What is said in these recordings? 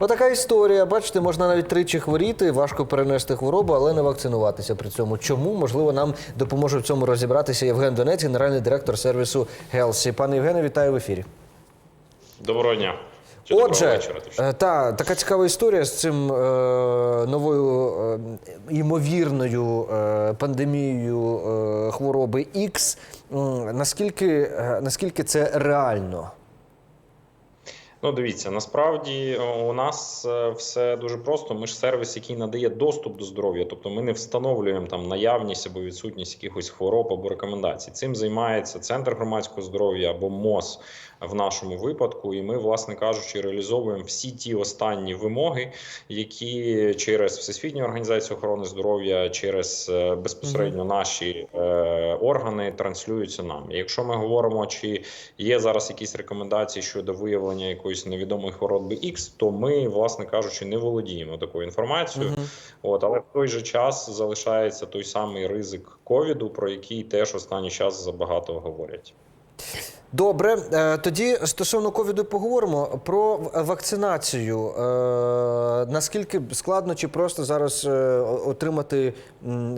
Отака історія. Бачите, можна навіть тричі хворіти, важко перенести хворобу, але не вакцинуватися при цьому. Чому? Можливо, нам допоможе в цьому розібратися Євген Донець, генеральний директор сервісу Гелсі. Пане Євгене, вітаю в ефірі. Доброго дня. Чи Отже, вечора. е, та така цікава історія з цим е, новою е, ймовірною е, пандемією е, хвороби X. Наскільки, е, наскільки це реально? Ну, дивіться, насправді у нас е, все дуже просто. Ми ж сервіс, який надає доступ до здоров'я, тобто ми не встановлюємо там наявність або відсутність якихось хвороб або рекомендацій. Цим займається центр громадського здоров'я або МОЗ в нашому випадку. І ми, власне кажучи, реалізовуємо всі ті останні вимоги, які через Всесвітню організацію охорони здоров'я, через е, безпосередньо наші е, органи транслюються нам. І Якщо ми говоримо, чи є зараз якісь рекомендації щодо виявлення якоїсь невідомої хвороби X, то ми, власне кажучи, не володіємо такою інформацією. От, але в той же час залишається той самий ризик ковіду, про який теж останній час забагато говорять. Добре, е, тоді стосовно ковіду поговоримо про вакцинацію. Е, Наскільки складно чи просто зараз е, отримати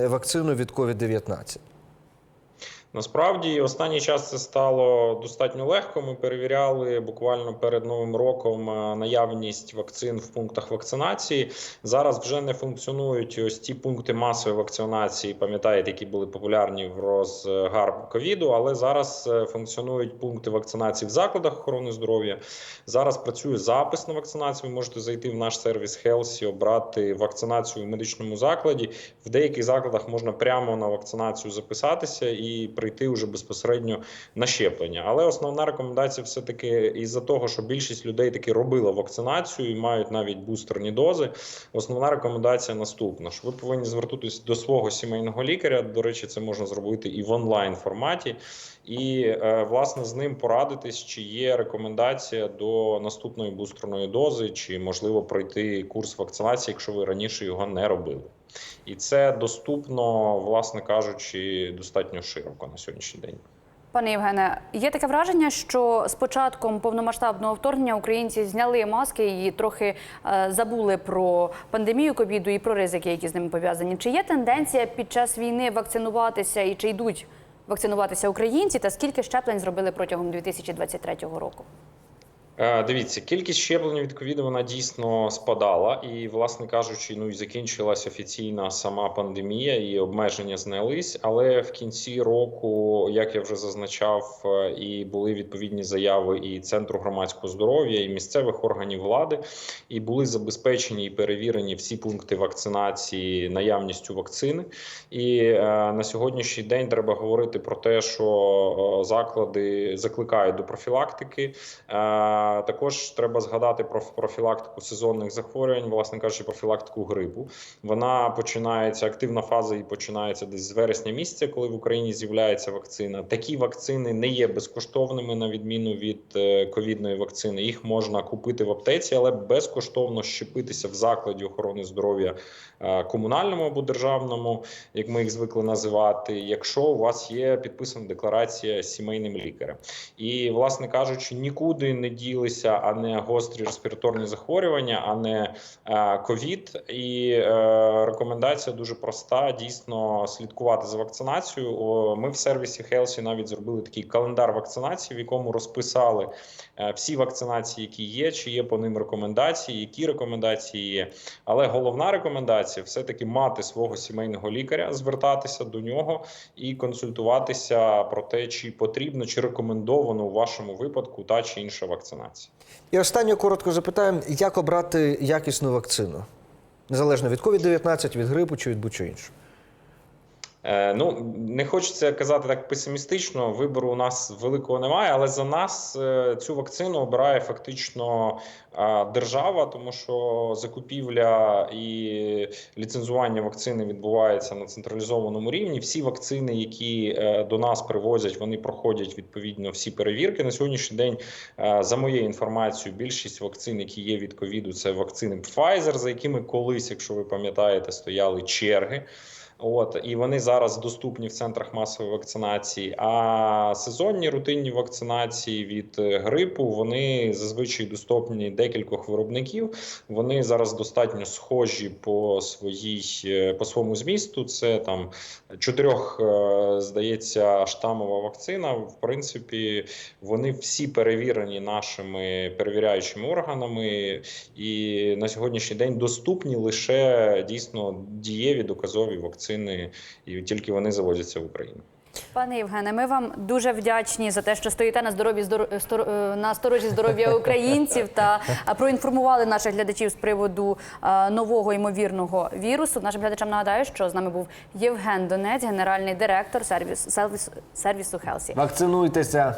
вакцину від COVID-19? Насправді, останній час це стало достатньо легко. Ми перевіряли буквально перед новим роком е, наявність вакцин в пунктах вакцинації. Зараз вже не функціонують ось ті пункти масової вакцинації, пам'ятаєте, які були популярні в розгар ковіду. Але зараз е, функціонують пункти вакцинації в закладах охорони здоров'я. Зараз працює запис на вакцинацію. Ви можете зайти в наш сервіс Хелсі, обрати вакцинацію в медичному закладі. В деяких закладах можна прямо на вакцинацію записатися і прийти вже безпосередньо на щеплення. Але основна рекомендація, все таки, із-за того, що більшість людей таки робила вакцинацію і мають навіть бустерні дози. Основна рекомендація наступна: що ви повинні звернутися до свого сімейного лікаря. До речі, це можна зробити і в онлайн форматі, і е, власне з ним порадитись, чи є рекомендація до наступної бустерної дози, чи можливо пройти курс вакцинації, якщо ви раніше його не робили. І це доступно, власне кажучи, достатньо широко на сьогоднішній день. Пане Євгене, є таке враження, що з початком повномасштабного вторгнення українці зняли маски і трохи е, забули про пандемію ковіду і про ризики, які з ними пов'язані. Чи є тенденція під час війни вакцинуватися і чи йдуть вакцинуватися українці? Та скільки щеплень зробили протягом 2023 року? Е, Дивіться, кількість щеплень від ковіду вона дійсно спадала, і, власне кажучи, ну і закінчилась офіційна сама пандемія, і обмеження знялись. Але в кінці року, як я вже зазначав, е, і були відповідні заяви і центру громадського здоров'я, і місцевих органів влади, і були забезпечені і перевірені всі пункти вакцинації наявністю вакцини. І е, на сьогоднішній день треба говорити про те, що е, заклади закликають до профілактики. Е, також треба згадати про профілактику сезонних захворювань, власне кажучи, профілактику грипу. Вона починається активна фаза і починається десь з вересня місяця, коли в Україні з'являється вакцина. Такі вакцини не є безкоштовними на відміну від е, ковідної вакцини. Їх можна купити в аптеці, але безкоштовно щепитися в закладі охорони здоров'я е, комунальному або державному, як ми їх звикли називати, якщо у вас є підписана декларація сімейним лікарем. І, власне кажучи, нікуди не ділися, а не гострі респіраторні захворювання, а не е, ковід. І е, рекомендація дуже проста: дійсно слідкувати за вакцинацією. Ми в сервісі Хелсі навіть зробили такий календар вакцинації, в якому розписали е, всі вакцинації, які є, чи є по ним рекомендації, які рекомендації є. Але головна рекомендація все таки мати свого сімейного лікаря, звертатися до нього і консультуватися про те, чи потрібно, чи рекомендовано у вашому випадку та чи інша вакцинація. І останнє коротко запитаємо, як обрати якісну вакцину? Незалежно від COVID-19, від грипу чи від будь-чого іншого. Е, ну не хочеться казати так песимістично. Вибору у нас великого немає, але за нас е, цю вакцину обирає фактично е, держава, тому що закупівля і ліцензування вакцини відбувається на централізованому рівні. Всі вакцини, які до нас привозять, вони проходять відповідно всі перевірки. На сьогоднішній день, за моєю інформацією, більшість вакцин, які є від ковіду, це вакцини Pfizer, за якими колись, якщо ви пам'ятаєте, стояли черги. От і вони зараз доступні в центрах масової вакцинації. А сезонні рутинні вакцинації від е, грипу вони зазвичай доступні декількох виробників. Вони зараз достатньо схожі по своїй е, по своєму змісту. Це там чотирьох, е, здається, штамова вакцина. В принципі, вони всі перевірені нашими перевіряючими органами, і на сьогоднішній день доступні лише дійсно дієві доказові вакцини, і тільки вони завозяться в Україну. Пане Євгене, ми вам дуже вдячні за те, що стоїте на здоров'ї е, на сторожі здоров'я українців та е, проінформували наших глядачів з приводу е, нового ймовірного вірусу. Нашим глядачам нагадаю, що з нами був Євген Донець, генеральний директор сервіс, сервіс, сервісу Хелсі. Вакцинуйтеся.